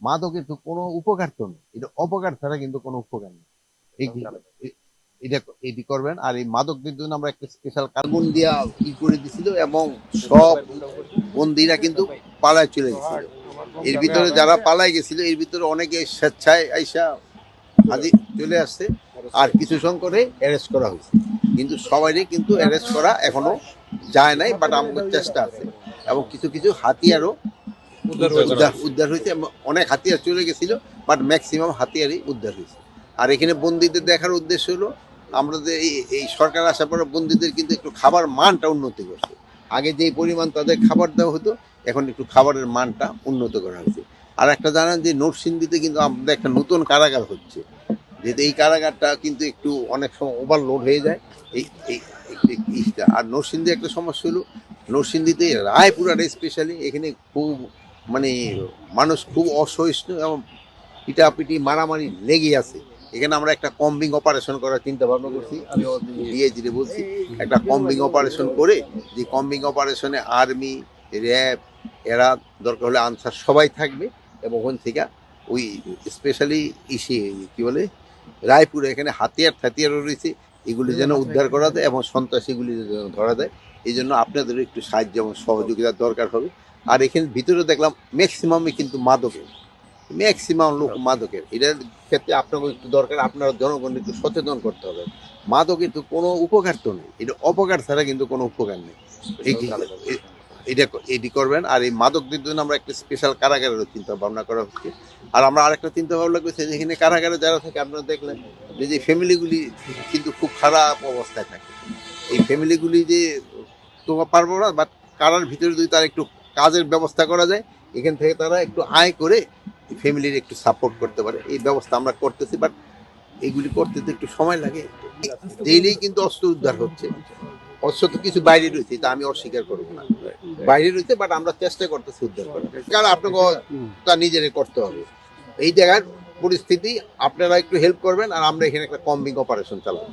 মাদক কিন্তু কোনো উপকার তো নেই। এটা অপকার ছাড়া কিন্তু কোনো উপকার নেই। এটা এটি করবেন। আর এই মাদকদের জন্য আমরা একটা স্পেশাল আগুন দিয়া ই করে দিছিল এবং সব বন্দিরা কিন্তু পালায় চলে গেছিল। এর ভিতরে যারা পালায় গেছিল এর ভিতরে অনেকে স্বেচ্ছায় আইসা হাজির চলে আসছে। আর কিছু সংকটে অ্যারেস্ট করা হয়েছে। কিন্তু সবাইরই কিন্তু অ্যারেস্ট করা এখনও যায় নাই বাট আমাদের চেষ্টা আছে। এবং কিছু কিছু হাতিয়ারও উদ্ধার উদ্ধার হয়েছে। অনেক হাতিয়ার চলে গেছিল বাট ম্যাক্সিমাম হাতিয়ারই উদ্ধার হয়েছে। আর এখানে বন্দীদের দেখার উদ্দেশ্য হলো আমরা যে এই এই সরকার আসার পরে বন্দীদের কিন্তু একটু খাবার মানটা উন্নতি করছে। আগে যেই পরিমাণ তাদের খাবার দেওয়া হতো এখন একটু খাবারের মানটা উন্নত করা হয়েছে। আর একটা জানান যে নরসিংদীতে কিন্তু আমাদের একটা নতুন কারাগার হচ্ছে। যেহেতু এই কারাগারটা কিন্তু একটু অনেক সময় ওভারলোড হয়ে যায়। এই এই এই- এইটা আর নরসিংদী একটা সমস্যা হলো নরসিংদীতে রায়পুরাটা স্পেশালি এখানে খুব মানে মানুষ খুব অসহিষ্ণু এবং পিটাপিটি, মারামারি লেগে আছে। এখানে আমরা একটা কম্বিং অপারেশন করার চিন্তা ভাবনা করছি। আমি ডিআইজিরে বলছি, একটা কম্বিং অপারেশন করে যে কম্বিং অপারেশনে আর্মি, র্যাব, এরা দরকার হলে আনসার সবাই থাকবে এবং ওখান থেকে ওই স্পেশালি ইসে, কি বলে, রায়পুরে এখানে হাতিয়ার থাতিয়ারও রয়েছে। এগুলি যেন উদ্ধার করা দেয় এবং সন্ত্রাসীগুলি যেন ধরা দেয়। এই জন্য আপনাদের একটু সাহায্য এবং সহযোগিতার দরকার হবে। আর এখানে ভিতরে দেখলাম ম্যাক্সিমামই কিন্তু মাদকের। ম্যাক্সিমাম লোক মাদকের। এটার ক্ষেত্রে আপনাকে একটু দরকার আপনারা জনগণ একটু সচেতন করতে হবে। মাদক কিন্তু কোনো উপকার তো নেই। এটা অপকার ছাড়া কিন্তু কোনো উপকার নেই। এটা এটি করবেন। আর এই মাদকদের জন্য আমরা একটা স্পেশাল কারাগারেরও চিন্তা ভাবনা করা হচ্ছে। আর আমরা আরেকটা চিন্তা ভাবনা করছি যেখানে কারাগারে যারা থাকে আপনারা দেখলেন যে যে ফ্যামিলিগুলি কিন্তু খুব খারাপ অবস্থায় থাকে। এই ফ্যামিলিগুলি যে তোমার পারব না বাট কারার ভিতরে যদি তার একটু কাজের ব্যবস্থা করা যায়, এখান থেকে তারা একটু আয় করে ফ্যামিলির একটু সাপোর্ট করতে পারে। এই ব্যবস্থা আমরা করতেছি বাট এগুলি করতে তো একটু সময় লাগে। ডেইলি কিন্তু অস্ত্র উদ্ধার হচ্ছে। অস্ত্র তো কিছু বাইরে রয়েছে তা আমি অস্বীকার করব না। বাইরে রয়েছে বাট আমরা চেষ্টা করতেছি উদ্ধার করার। কারণ আপনাকে তা নিজেরাই করতে হবে। এই জায়গার পরিস্থিতি, আপনারা একটু হেল্প করবেন, আর আমরা এখানে একটা কম্বিং অপারেশন চালাবো।